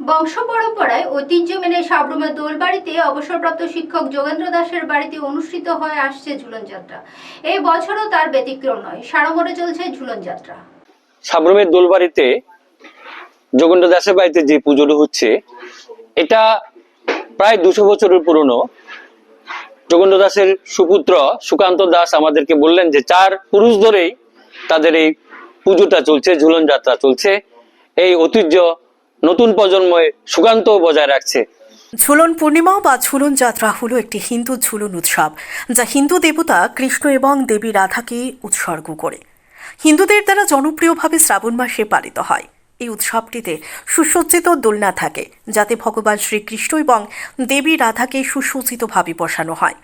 বংশ পরম্পরায় ঐতিহ্য মেনে সাবরুমের দোলবাড়িতে অবসরপ্রাপ্ত শিক্ষক যোগেন্দ্র দাসের বাড়িতে অনুষ্ঠিত হয়ে আসছে ঝুলন যাত্রা। এই বছরও তার ব্যতিক্রম নয় সাড়ম্বরে চলছে ঝুলন যাত্রা। সাবরুমের দোলবাড়িতে যোগেন্দ্র দাসের বাড়িতে যে পুজোটা হচ্ছে, এটা প্রায় দুশো বছরের পুরনো। যোগেন্দ্র দাসের সুপুত্র সুকান্ত দাস আমাদেরকে বললেন যে, চার পুরুষ ধরেই তাদের এই পুজোটা চলছে, ঝুলন যাত্রা চলছে। এই ঐতিহ্য নতুন প্রজন্মে সুকান্ত বজায় রাখছে। ঝুলন পূর্ণিমা বা ঝুলন যাত্রা হলো একটি হিন্দু ঝুলন উৎসব, যা হিন্দু দেবতা কৃষ্ণ এবং দেবী রাধাকে উৎসর্গ করে। হিন্দুদের দ্বারা জনপ্রিয়ভাবে শ্রাবণ মাসে পালিত হয়। এই উৎসবটিতে সুসজ্জিত দোলনা থাকে, যাতে ভগবান শ্রীকৃষ্ণ এবং দেবী রাধাকে সুসজ্জিতভাবে বসানো হয়।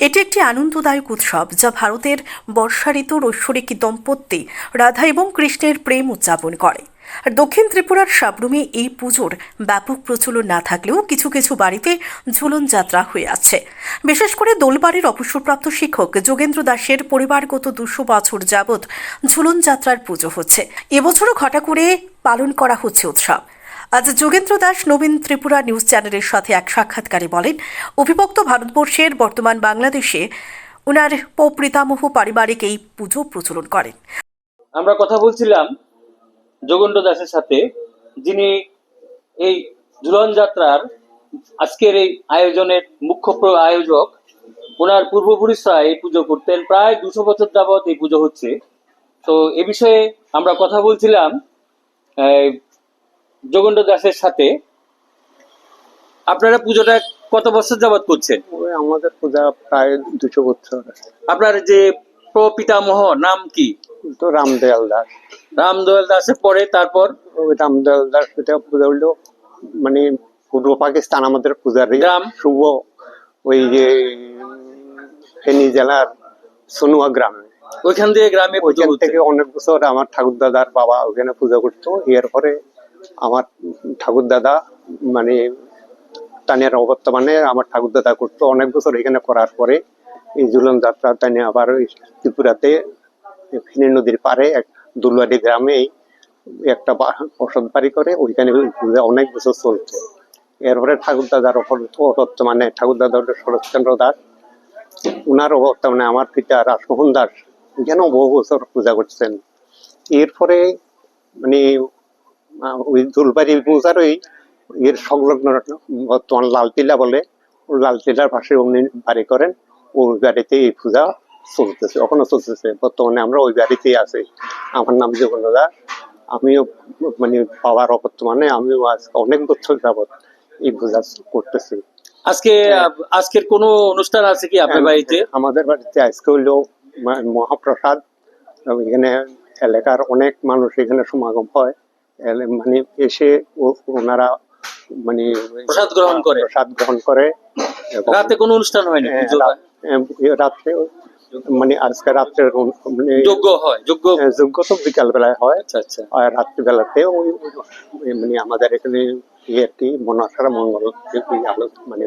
এটি একটি আনন্দদায়ক উৎসব, যা ভারতের বর্ষা ঋতুর ঐশ্বরিক দম্পতি রাধা এবং কৃষ্ণের প্রেম উদযাপন করে। আর দক্ষিণ ত্রিপুরার সাবরুমে এই পুজোর ব্যাপক প্রচলন না থাকলেও কিছু কিছু বাড়িতে ঝুলন যাত্রা হয়ে আছে। বিশেষ করে দোলবাড়ির অবসরপ্রাপ্ত শিক্ষক যোগেন্দ্র দাসের পরিবারগত দুশো বছর যাবৎ ঝুলন যাত্রার পুজো হচ্ছে। এবছরও ঘটা করে পালন করা হচ্ছে উৎসব। আজ যোগেন্দ্র দাস নবীন ত্রিপুরা নিউজ চ্যানেলের সাথে এক সাক্ষাৎকারে বলেন অভিভক্ত ভারতবর্ষের বর্তমান বাংলাদেশে ওনার পপ্রিতামহ পারিবারিক এই পুজো প্রচলন করেন। আমরা কথা বলছিলাম যোগেন্দ্র দাসের সাথে যিনি এই ঝুলন যাত্রার আজকের এই আয়োজনের মুখ্য আয়োজক ওনার পূর্বপুরুষরা এই পুজো করতেন। প্রায় দুশো বছর যাবৎ এই পুজো হচ্ছে। তো এ বিষয়ে আমরা কথা বলছিলাম যোগেন্দ্র দাসের সাথে। আপনারা পুজোটা কত বছর যাবৎ করছেন? আমাদের পূজা প্রায় দুশো বছর। আপনার যে প্রপিতামহ নাম কি? তো রামদয়াল দাস। রামদয়াল দাসের পরে তারপর? রামদয়াল দাস এটা পূজা হইল মানে পূর্ব পাকিস্তান আমাদের পূজার গ্রাম? শুভ ওই যে ফেনী জেলার সোনুয়া গ্রামে। ওইখান থেকে গ্রামে ওইখান থেকে অনেক বছর আমার ঠাকুর দাদার বাবা ওখানে পূজা করতো। এরপরে আমার ঠাকুর দাদা মানে টানের অবর্তমানে আমার ঠাকুর দাদা করতো। অনেক বছর এখানে করার পরে এই ঝুলন যাত্রা টানে আবার ত্রিপুরাতে ফেনী নদীর পারে এক দুলুয়ারি গ্রামেই একটা বসত বাড়ি করে, ওইখানে অনেক বছর চলতো। এরপরে ঠাকুর দাদার ওপর বর্তমানে ঠাকুর দাদা শরৎচন্দ্র দাস। উনার বর্তমানে আমার পিতা রাসমোহন দাস, যেন বহু বছর পূজা করছেন। এরপরে মানে ওই দুলবাড়ি পূজার ওই এর সংলগ্ন বর্তমান লালটিলা বলে, লালটিলার পাশে উনি বাড়ি করেন, ওই বাড়িতে এই পূজা চলতেছে এখনও চলতেছে। বর্তমানে আমরা ওই বাড়িতেই আছি। আমার নাম জীবন দাস আমিও মানে বাবার বর্তমানে আমিও আজ অনেক বছর যাবত এই পূজা করতেছি। আজকে আজকের কোনো অনুষ্ঠান আছে কি আপনার বাড়িতে? আমাদের বাড়িতে আজকে হইল মা- মহাপ্রসাদ। এখানে এলাকার অনেক মানুষ এখানে সমাগম হয়। মানে এসে ওনারা মানে প্রসাদ গ্রহণ করে। প্রসাদ গ্রহণ করে। রাতে কোনো অনুষ্ঠান হয় না হ্যাঁ, হয়। রাত- হ্যাঁ, মানে আজকে রাত্রে মানে যজ্ঞ হয় যজ্ঞ হ্যাঁ, যজ্ঞ তো বিকাল বেলায় হয়। আচ্ছা আচ্ছা। আর রাত্রিবেলাতে ওই ওই মানে আমাদের এখানে ইয়ে মনসারা মঙ্গল মানে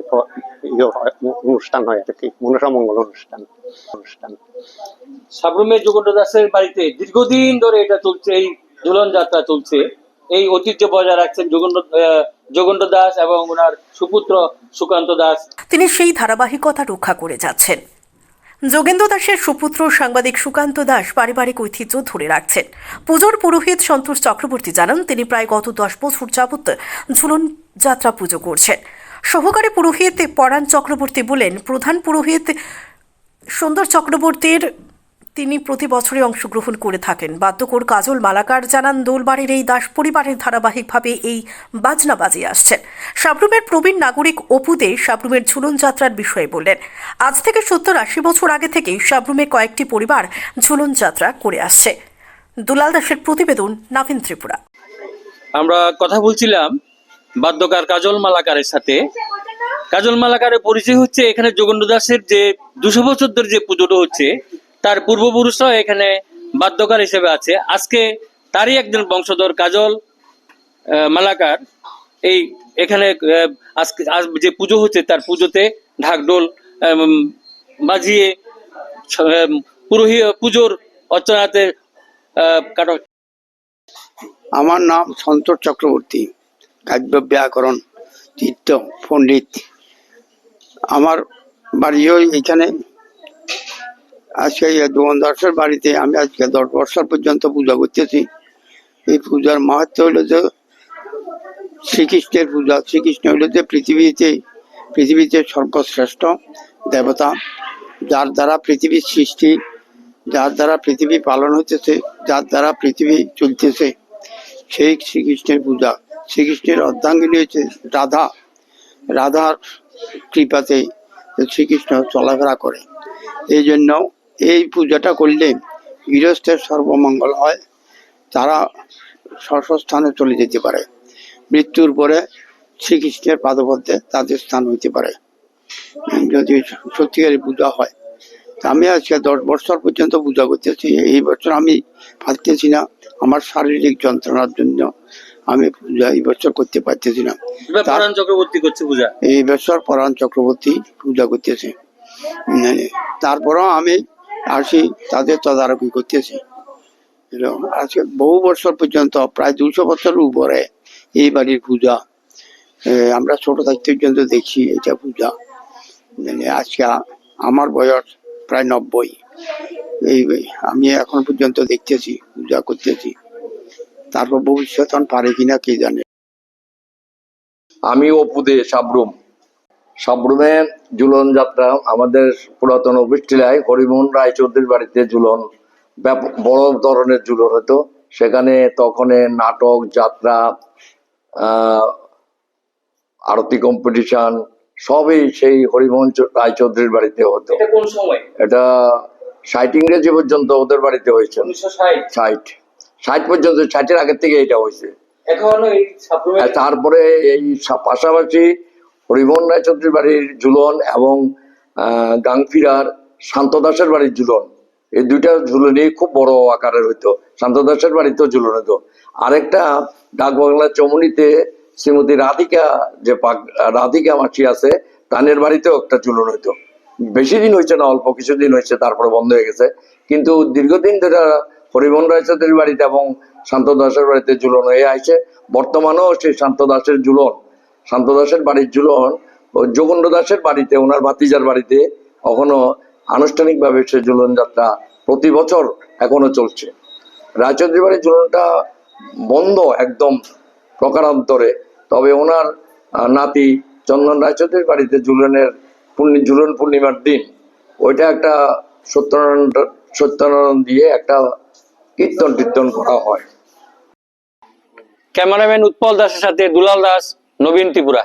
ইয়ে অনুষ্ঠান হয় আর কি মনসা মঙ্গল অনুষ্ঠান অনুষ্ঠান। দাসের বাড়িতে দীর্ঘদিন ধরে এটা চলছে এই ঝুলন যাত্রা চলছে। এই ঐতিহ্য বজায় রাখছেন যোগেন্দ্র আহ, যোগেন্দ্র দাস এবং ওনার সুপুত্র সুকান্ত দাস। তিনি সেই ধারাবাহিকতা রক্ষা করে যাচ্ছেন। যোগেন্দ্র দাসের সুপুত্র সাংবাদিক সুকান্ত দাস পারিবারিক ঐতিহ্য ধরে রাখছেন। পুজোর পুরোহিত সন্তোষ চক্রবর্তী জানান, তিনি প্রায় গত দশ বছর যাবৎ ঝুলন যাত্রা পুজো করছেন। সহকারী পুরোহিত পরাণ চক্রবর্তী বলেন, প্রধান পুরোহিত সুন্দর চক্রবর্তীর তিনি প্রতি বছরই অংশগ্রহণ করে থাকেন। বাদ্যকর কাজল মালাকার জানান, দোলবাড়ির এই দাস পরিবারের ধারাবাহিকভাবে এই বাজনা বাজিয়ে আসছেন। সাবরুমের প্রবীণ নাগরিক অপুদে সাবরুমের ঝুলন যাত্রার বিষয়ে বললেন, আজ থেকে সত্তর আশি বছর আগে থেকেই সাবরুমে কয়েকটি পরিবার ঝুলন যাত্রা করে আসছে। দুলাল দাসের প্রতিবেদন, নাভিন ত্রিপুরা। আমরা কথা বলছিলাম বাদ্যকার কাজল মালাকারের সাথে। কাজল মালাকারের পরিচয় হচ্ছে এখানে যোগেন্দ্র দাসের যে দুশো বছর ধরে যে পুজোটা হচ্ছে তার পূর্বপুরুষরা এখানে বাদ্যকার হিসেবে আছে। আজকে তারই একজন বংশধর কাজল মালাকার। এই এখানে আজকে আজ যে পুজো হচ্ছে তার পুজোতে ঢাকঢোল উম, বাজিয়ে পুরোহি পুজোর অর্চনাতে আমার নাম সন্তোষ চক্রবর্তী কাব্য ব্যাকরণ তীর্থ পণ্ডিত। আমার বাড়িও এখানে আজকে এই দোকানদাসের বাড়িতে আমি আজকে দশ বছর পর্যন্ত পূজা করতেছি। এই পূজার মাহাত্ম হলো যে শ্রীকৃষ্ণের পূজা। শ্রীকৃষ্ণ হলো যে পৃথিবীতে পৃথিবীতে সর্বশ্রেষ্ঠ দেবতা, যার দ্বারা পৃথিবীর সৃষ্টি, যার দ্বারা পৃথিবী পালন হতেছে যার দ্বারা পৃথিবী চলতেছে। সেই শ্রীকৃষ্ণের পূজা। শ্রীকৃষ্ণের অর্ধাঙ্গিনী হচ্ছে রাধা। রাধার কৃপাতে শ্রীকৃষ্ণ চলাফেরা করে। এই জন্য এই পূজাটা করলে গৃহস্থের সর্বমঙ্গল হয় তারা স্থানে চলে যেতে পারে। মৃত্যুর পরে শ্রীকৃষ্ণের পাদপদ্মে তাদের স্থান হইতে পারে। যদি সত্যিকারের পূজা হয় আমি আজকে দশ বছর পর্যন্ত পূজা করতেছি। এই বছর আমি পারতেছি না আমার শারীরিক যন্ত্রণার জন্য আমি পূজা এই বছর করতে পারতেছি না। পরাণ চক্রবর্তী করছে পূজা? এই বছর পরাণ চক্রবর্তী পূজা করতেছে। তারপরও আমি আসি তাদের তদারকি করতেছি। আজকে বহু বছর পর্যন্ত, প্রায় দুশো বছরের উপরে এই বাড়ির পূজা আমরা ছোট থাকতে পর্যন্ত দেখছি এটা পূজা। মানে আজকে আমার বয়স প্রায় নব্বই। এই, আমি এখন পর্যন্ত দেখতেছি, পূজা করতেছি। তারপর ভবিষ্যৎ পারে কিনা কে জানে। আমি অপুদে সাবরুম। সাবরুমে ঝুলন যাত্রা আমাদের পুরাতন অফিস টিলায় হরিমোহন রায়চৌধুরীর বাড়িতে ঝুলন বড় ধরনের ঝুলন হতো। সেখানে তখন নাটক যাত্রা আরতি কম্পিটিশন সবই সেই হরিমোহন রায়চৌধুরীর বাড়িতে হতো। এটা ষাট ইংরেজি পর্যন্ত ওদের বাড়িতে হয়েছে। ষাট। ষাট। পর্যন্ত ষাটের আগের থেকে এটা হয়েছে। তারপরে এই পাশাপাশি হরিমোহন রায়চৌধুরীর বাড়ির ঝুলন এবং গাংফিরার শান্ত দাসের বাড়ির ঝুলন। এই দুইটা ঝুলনই খুব বড় আকারের হইতো। শান্ত দাসের বাড়িতেও ঝুলন হতো আরেকটা ডাক বাংলা চমনিতে শ্রীমতী রাধিকা যে রাধিকা মাসি আছে, তানের বাড়িতেও একটা ঝুলন হইতো। বেশি দিন হয়েছে না, অল্প কিছুদিন হয়েছে তারপরে বন্ধ হয়ে গেছে। কিন্তু দীর্ঘদিন ধরে হরিমোহন রায়চৌধুরীর বাড়িতে এবং শান্ত দাসের বাড়িতে ঝুলন হয়ে আছে বর্তমানেও সেই শান্ত দাসের ঝুলন শান্ত দাসের বাড়ির ঝুলন ও যোগেন্দ্র দাসের বাড়িতে, ওনার ভাতিজার বাড়িতে এখনও আনুষ্ঠানিকভাবে সে ঝুলন যাত্রা প্রতি বছর এখনও চলছে। রায়চৌধুরী বাড়ির ঝুলনটা বন্ধ একদম প্রকারান্তরে, তবে ওনার নাতি চন্দন রায়চৌধুরীর বাড়িতে জুলনের পূর্ণি ঝুলন পূর্ণিমার দিন, ওইটা একটা সত্যনারায়ণ সত্যনারায়ণ দিয়ে একটা কীর্তন টীর্তন করা হয়। ক্যামেরাম্যান উৎপল দাসের সাথে দুলাল দাস নবীন ত্রিপুরা।